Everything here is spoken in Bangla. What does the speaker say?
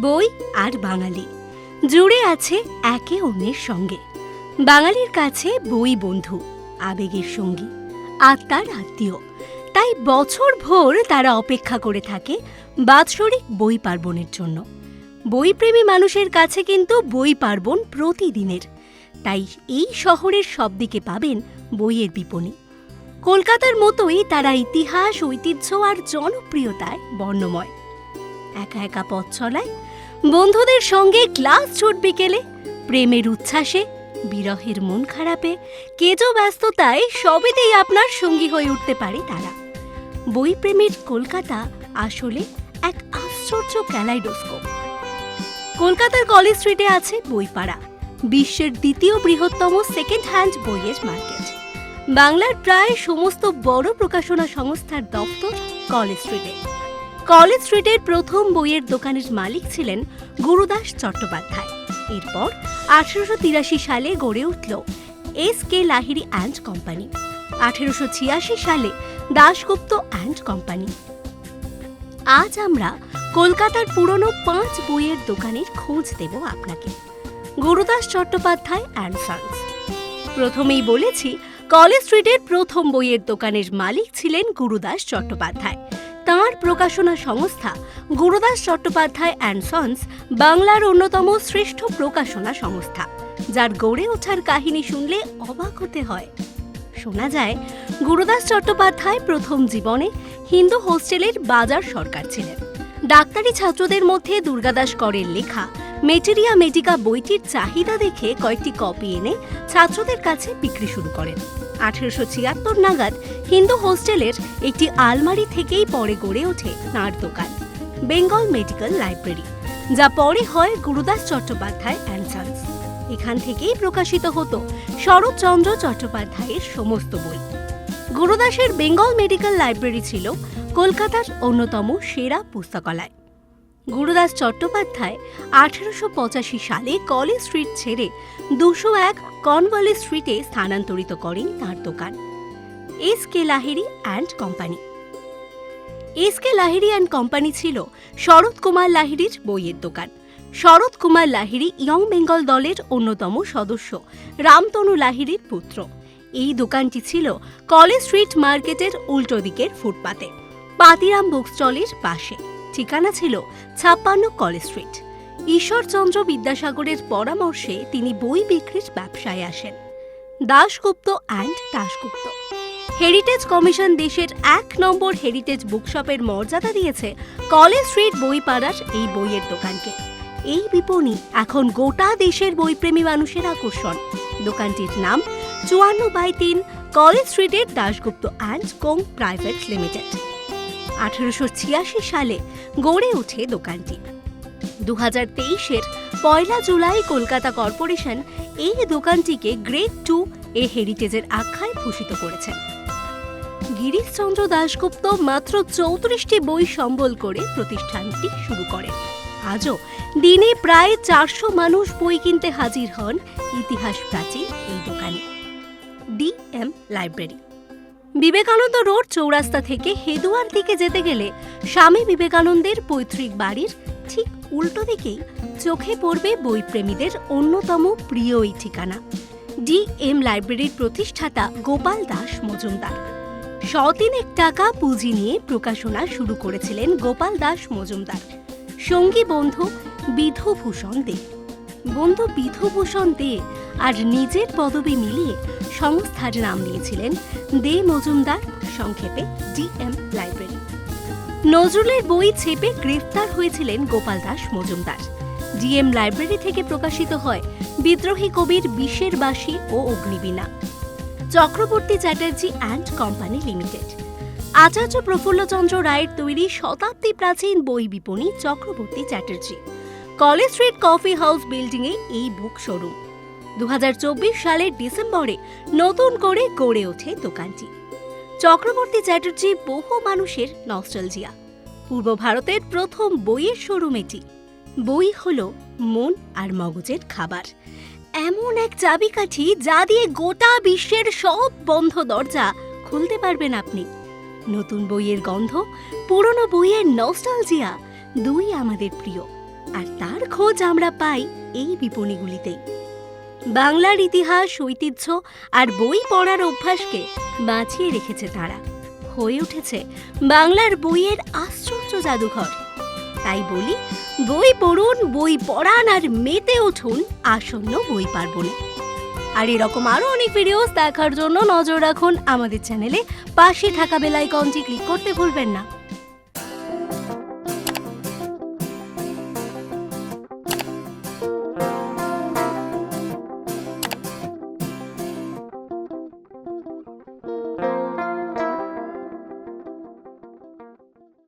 বই আর বাঙালি। জুড়ে আছে একে অন্যের সঙ্গে। বাঙালির কাছে বই বন্ধু, আবেগের সঙ্গী, আত্মার আত্মীয়। তাই বছর ভোর তারা অপেক্ষা করে থাকে বাৎসরিক বই পার্বণের জন্য। বইপ্রেমী মানুষের কাছে কিন্তু বই পার্বণ প্রতিদিনের। তাই এই শহরের সব দিকে পাবেন বইয়ের বিপণী। কলকাতার মতোই তারা ইতিহাস, ঐতিহ্য আর জনপ্রিয়তায় বর্ণময়। একা একা পথ চলায়, বন্ধুদের সঙ্গে ক্লাস ছুট বিকেলে, প্রেমের উচ্ছ্বাসে, বিরহের মন খারাপে, কেজো ব্যস্ততায় সবেতেই আপনার সঙ্গী হয়ে উঠতে পারে তারা। বইপ্রেমের কলকাতা আসলে এক আশ্চর্য ক্যালাইডোস্কোপ। কলকাতার কলেজ স্ট্রিটে আছে বইপাড়া, বিশ্বের দ্বিতীয় বৃহত্তম সেকেন্ড হ্যান্ড বইয়ের মার্কেট। বাংলার প্রায় সমস্ত বড় প্রকাশনা সংস্থার দপ্তর কলেজ স্ট্রিটে। কলেজ স্ট্রিটের প্রথম বইয়ের দোকানের মালিক ছিলেন গুরুদাস চট্টোপাধ্যায়। এরপর আঠেরোশো তিরাশি সালে গড়ে উঠল S K Lahiri and Company. আঠেরোশো ছিয়াশি সালে দাশগুপ্ত অ্যান্ড কোম্পানি। আজ আমরা কলকাতার পুরনো পাঁচ বইয়ের দোকানের খোঁজ দেব আপনাকে। Gurudas Chattopadhyay and Sons. প্রথমেই বলেছি, কলেজ স্ট্রিটের প্রথম বইয়ের দোকানের মালিক ছিলেন গুরুদাস চট্টোপাধ্যায়। প্রকাশনা সংস্থা গুরুদাস চট্টোপাধ্যায় অ্যান্ড সন্স বাংলার অন্যতম শ্রেষ্ঠ প্রকাশনা সংস্থা, যার গড়ে ওঠার কাহিনী শুনলে অবাক হতে হয়। শোনা যায়, গুরুদাস চট্টোপাধ্যায় প্রথম জীবনে হিন্দু হোস্টেলের বাজার সরকার ছিলেন। ডাক্তারি ছাত্রদের মধ্যে দুর্গাদাস করের লেখা, মেটেরিয়া মেডিকা বইটির চাহিদা দেখে কয়েকটি কপি এনে ছাত্রদের কাছে বিক্রি শুরু করেন। আঠেরোশো ছিয়াত্তর নাগাদ হিন্দু হোস্টেলের একটি আলমারি থেকেই পরে গড়ে ওঠে তাঁর দোকান, বেঙ্গল মেডিকেল লাইব্রেরি, যা পরে হয় গুরুদাস চট্টোপাধ্যায় অ্যান্ড এখান থেকেই প্রকাশিত হতো শরৎচন্দ্র চট্টোপাধ্যায়ের সমস্ত বই। গুরুদাসের বেঙ্গল মেডিকেল লাইব্রেরি ছিল কলকাতার অন্যতম সেরা পুস্তকালয়। গুরুদাস চট্টোপাধ্যায় আঠেরোশো পঁচাশি সালে কলেজ স্ট্রিট ছেড়ে দুশো এক কনওয়ালি স্ট্রিটে স্থানান্তরিত করেন তার দোকান। S K Lahiri and Company. S K Lahiri and Company ছিল শরৎ কুমার লাহিড়ীর বইয়ের দোকান। শরৎ কুমার লাহিড়ী ইয়ং বেঙ্গল দলের অন্যতম সদস্য, রামতনু লাহিড়ীর পুত্র। এই দোকানটি ছিল কলেজ স্ট্রিট মার্কেটের উল্টো দিকের ফুটপাতে, পাতিরাম বুক স্টলের পাশে। ঠিকানা ছিল ছাপ্পান্ন কলেজ স্ট্রিট। ঈশ্বরচন্দ্র বিদ্যাসাগরের পরামর্শে তিনি বই বিক্রির ব্যবসায় আসেন। Dasgupta and Dasgupta. Heritage commission দেশের এক নম্বর হেরিটেজ বুকশপের মর্যাদা দিয়েছে কলেজ স্ট্রিট বই পাড়ার এই বইয়ের দোকানকে। এই বিপণী এখন গোটা দেশের বইপ্রেমী মানুষের আকর্ষণ। দোকানটির নাম চুয়ান্ন বাই তিন কলেজ স্ট্রিটের Dasgupta and Co private limited. আঠেরোশো ছিয়াশি সালে গড়ে ওঠে দোকানটি। দু হাজার তেইশের পয়লা জুলাই কলকাতা কর্পোরেশন এই দোকানটিকে গ্রেড টু এ হেরিটেজের আখ্যায় ভূষিত করেছেন গিরিশচন্দ্র দাশগুপ্ত মাত্র চৌত্রিশটি বই সম্বল করে প্রতিষ্ঠানটি শুরু করেন আজও দিনে প্রায় চারশো মানুষ বই কিনতে হাজির হন ইতিহাস প্রাচীন এই দোকানে। D M library. Vivekananda Road চৌরাস্তা থেকে হেদুয়ার দিকে যেতে গেলে স্বামী বিবেকানন্দের পৈতৃক বাড়ির ঠিক উল্টো দিকেই চোখে পড়বে বইপ্রেমীদের অন্যতম প্রিয় এই ঠিকানা। ডি এম লাইব্রেরির প্রতিষ্ঠাতা গোপাল দাস মজুমদার। শতিনেক টাকা পুঁজি নিয়ে প্রকাশনা শুরু করেছিলেন গোপাল দাস মজুমদার। সঙ্গী বন্ধু বিধুভূষণ দে। বন্ধু বিধুভূষণ দে আর নিজের পদবি মিলিয়ে সংস্থার নাম দিয়েছিলেন দে মজুমদার সংক্ষেপে ডিএম লাইব্রেরি। নজরুলের বই ছেপে গ্রেফতার হয়েছিলেন গোপাল দাস মজুমদার। ডিএম লাইব্রেরি থেকে প্রকাশিত হয় বিদ্রোহী কবির বিশের বাসী ও Agnibina. Chakraborty Chatterjee and company limited. Acharya Prafullachandra রায়ের তৈরি শতাব্দী প্রাচীন বই বিপণী Chakraborty Chatterjee. College Street Coffee House বিল্ডিংয়ে এই বুক শোরুম দু হাজার চব্বিশ সালের ডিসেম্বরে নতুন করে গড়ে ওঠে দোকানটি। চক্রবর্তী চ্যাটার্জি বহু মানুষের নস্টালজিয়া পূর্ব ভারতের প্রথম বইয়ের শোরুম এটি। বই হল মন আর মগজের খাবার। এমন এক চাবিকাঠি যা দিয়ে গোটা বিশ্বের সব বন্ধ দরজা খুলতে পারবেন আপনি। নতুন বইয়ের গন্ধ, পুরনো বইয়ের নস্টালজিয়া দুই আমাদের প্রিয়। আর তার খোঁজ আমরা পাই এই বিপণীগুলিতেই। বাংলার ইতিহাস, ঐতিহ্য আর বই পড়ার অভ্যাসকে বাঁচিয়ে রেখেছে তারা। হয়ে উঠেছে বাংলার বইয়ের আশ্চর্য জাদুঘর। তাই বলি, বই পড়ুন, বই পড়ান আর মেতে উঠুন আসন্ন বই পার্বণে। আর এরকম আরও অনেক ভিডিওস দেখার জন্য নজর রাখুন আমাদের চ্যানেলে পাশে থাকা বেল আইকনটি ক্লিক করতে ভুলবেন না।